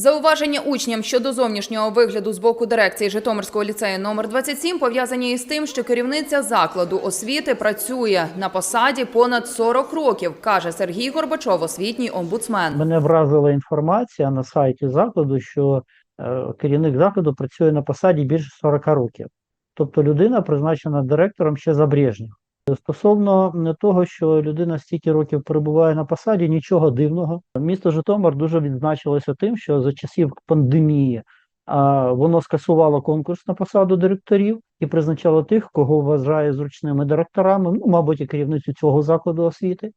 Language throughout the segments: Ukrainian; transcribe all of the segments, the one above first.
Зауваження учням щодо зовнішнього вигляду з боку дирекції Житомирського ліцею номер 27 пов'язані із тим, що керівниця закладу освіти працює на посаді понад 40 років, каже Сергій Горбачов, освітній омбудсмен. Мене вразила інформація на сайті закладу, що е, керівник закладу працює на посаді більше 40 років. Тобто людина призначена директором ще за Брежнєва. Стосовно того, що людина стільки років перебуває на посаді, нічого дивного. Місто Житомир дуже відзначилося тим, що за часів пандемії воно скасувало конкурс на посаду директорів і призначало тих, кого вважає зручними директорами, ну, мабуть, і керівницю цього закладу освіти.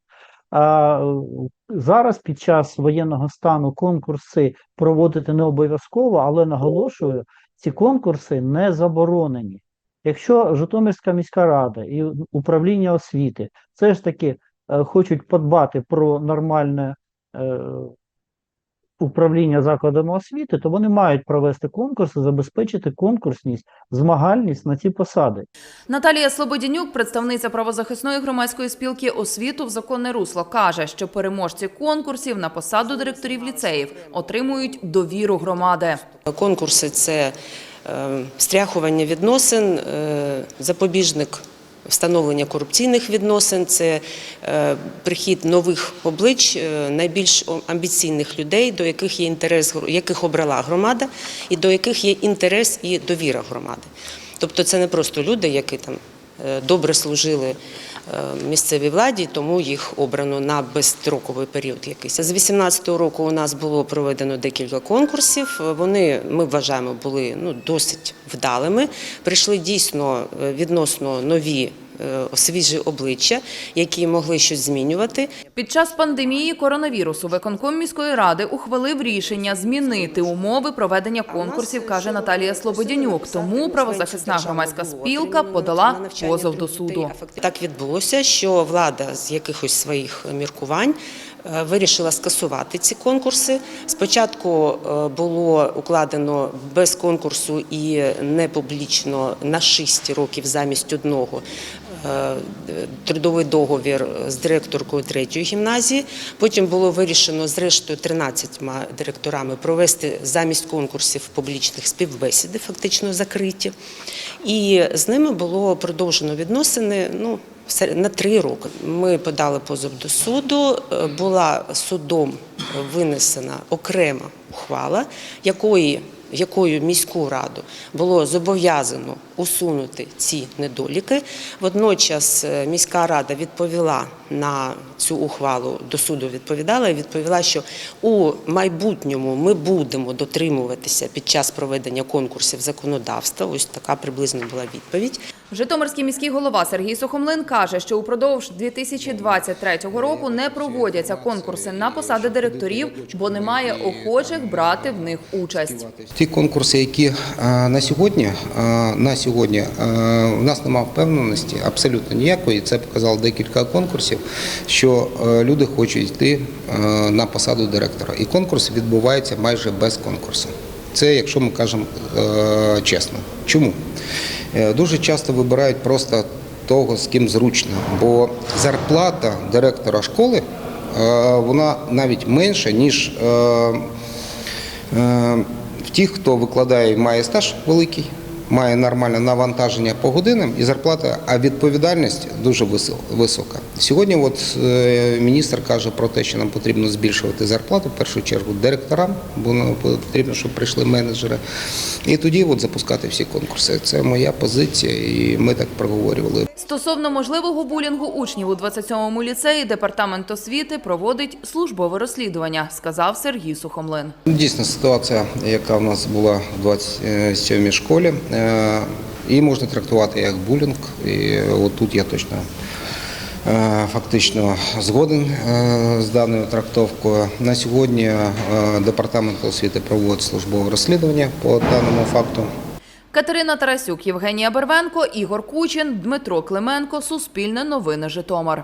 А е, зараз під час воєнного стану конкурси проводити не обов'язково, але наголошую, ці конкурси не заборонені. Якщо Житомирська міська рада і управління освіти все ж таки е, хочуть подбати про нормальне е, управління закладами освіти, то вони мають провести конкурси, забезпечити конкурсність, змагальність на ці посади. Наталія Слободянюк, представниця правозахисної громадської спілки освіту в законне русло, каже, що переможці конкурсів на посаду директорів ліцеїв отримують довіру громади. Конкурси це стряхування відносин, е, запобіжник встановлення корупційних відносин, це е, прихід нових облич, е, найбільш амбіційних людей, до яких є інтерес, яких обрала громада, і до яких є інтерес і довіра громади. Тобто це не просто люди, які там е, добре служили е, місцевій владі, тому їх обрано на безстроковий період якийсь. З 2018 року у нас було проведено декілька конкурсів. Вони, ми вважаємо, були ну, досить вдалими. Прийшли дійсно е, відносно нові е, свіжі обличчя, які могли щось змінювати. Під час пандемії коронавірусу виконком міської ради ухвалив рішення змінити умови проведення конкурсів, каже Наталія Слободянюк. Тому правозахисна громадська спілка подала позов до суду. Так відбулося, що влада з якихось своїх міркувань е, вирішила скасувати ці конкурси. Спочатку е, було укладено без конкурсу і не публічно на 6 років замість одного е, трудовий договір з директоркою третьої гімназії. Потім було вирішено зрештою 13 директорами провести замість конкурсів публічних співбесіди, фактично закриті. І з ними було продовжено відносини. Ну, на три роки ми подали позов до суду. Е, Була судом винесена окрема ухвала, якої якою міську раду було зобов'язано усунути ці недоліки. Водночас е, міська рада відповіла на цю ухвалу до суду відповідала і відповіла, що у майбутньому ми будемо дотримуватися під час проведення конкурсів законодавства. Ось така приблизно була відповідь. Житомирський міський голова Сергій Сухомлин каже, що упродовж 2023 року не проводяться конкурси на посади директорів, бо немає охочих брати в них участь. Ті конкурси, які е, на сьогодні, е, на сьогодні е, в нас немає впевненості абсолютно ніякої. Це показало декілька конкурсів, що люди хочуть йти на посаду директора. І конкурс відбувається майже без конкурсу. Це якщо ми кажемо е, чесно. Чому? Е, Дуже часто вибирають просто того, з ким зручно, бо зарплата директора школи е, вона навіть менша, ніж е, В тих, хто викладає і має стаж великий, має нормальне навантаження по годинам і зарплата, а відповідальність дуже висока. Сьогодні от е, міністр каже про те, що нам потрібно збільшувати зарплату, в першу чергу директорам, бо нам потрібно, щоб прийшли менеджери. І тоді от запускати всі конкурси. Це моя позиція, і ми так проговорювали. Стосовно можливого булінгу учнів у 27-му ліцеї департамент освіти проводить службове розслідування, сказав Сергій Сухомлин. Ну, Дійсно, ситуація, яка в нас була в 27-й школі, е, її можна трактувати як булінг. І от тут я точно е, фактично згоден е, з даною трактовкою. На сьогодні е, департамент освіти проводить службове розслідування по даному факту. Катерина Тарасюк, Євгенія Бервенко, Ігор Кучин, Дмитро Клименко. Суспільне новини Житомир.